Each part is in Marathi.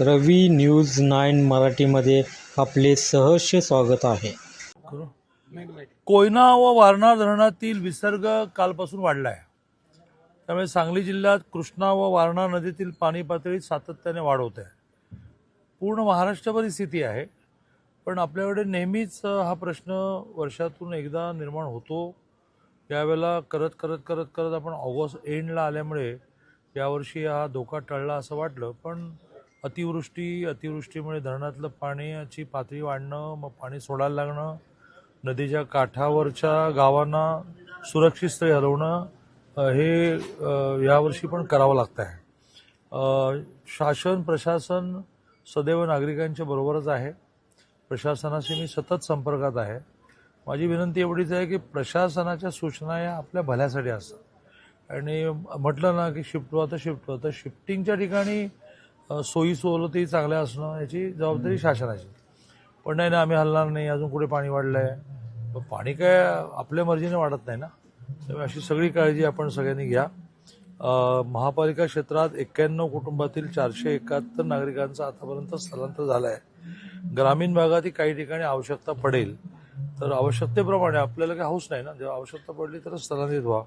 रवी न्यूज नाईन मराठीमध्ये आपले सहर्ष स्वागत आहे. कोयना व वारणा धरणातील विसर्ग कालपासून वाढला आहे त्यामुळे सांगली जिल्ह्यात कृष्णा व वारणा नदीतील पाणी पातळी सातत्याने वाढ होत. आहे पूर्ण महाराष्ट्रभर स्थिती आहे पण आपल्याकडे नेहमीच हा प्रश्न वर्षातून एकदा निर्माण होतो. यावेळेला करत करत करत करत आपण ऑगस्ट एंडला आल्यामुळे यावर्षी हा धोका टळला असं वाटलं पण अतिवृष्टी अतिवृष्टीमुळे धरणातलं पाण्याची पातळी वाढणं मग पाणी सोडायला लागणं नदीच्या काठावरच्या गावांना सुरक्षित स्थळी हलवणं हे यावर्षी पण करावं लागतं आहे. शासन प्रशासन सदैव नागरिकांच्या बरोबरच आहे. प्रशासनाशी मी सतत संपर्कात आहे. माझी विनंती एवढीच आहे की प्रशासनाच्या सूचना या आपल्या भल्यासाठी असतात. आणि म्हटलं ना की शिफ्ट व्हा तर शिफ्ट व्हा तर शिफ्टिंगच्या ठिकाणी सोयी सवलती चांगल्या असणं याची जबाबदारी शासनाची. पण नाही ना आम्ही हलणार नाही अजून कुठे पाणी वाढलं आहे पाणी काय आपल्या मर्जीने वाढत नाही ना. त्यामुळे अशी सगळी काळजी आपण सगळ्यांनी घ्या. महापालिका क्षेत्रात एक्क्याण्णव कुटुंबातील चारशे एकाहत्तर नागरिकांचं आतापर्यंत स्थलांतर झालं आहे ग्रामीण भागातही काही ठिकाणी आवश्यकता पडेल. तर आवश्यकतेप्रमाणे आपल्याला काही हौस नाही ना. जेव्हा आवश्यकता पडली तर स्थलांतरित व्हा.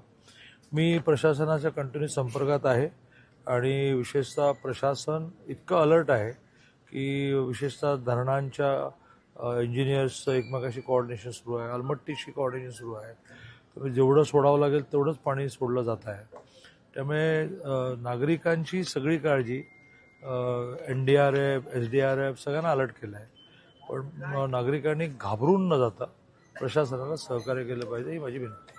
मी प्रशासनाच्या कंटिन्यू संपर्कात आहे. आणि विशेषतः प्रशासन इतकं अलर्ट आहे की विशेषतः धरणांच्या इंजिनियर्सचं एकमेकाशी कोऑर्डिनेशन सुरू आहे अलमट्टीशी कोऑर्डिनेशन सुरू आहे. तर जेवढं सोडावं लागेल तेवढंच पाणी सोडलं जात आहे. त्यामुळे नागरिकांची सगळी काळजी N D R F S D R F सगळ्यांना अलर्ट केलं आहे पण नागरिकांनी घाबरून न जाता प्रशासनाला सहकार्य केलं पाहिजे ही माझी विनंती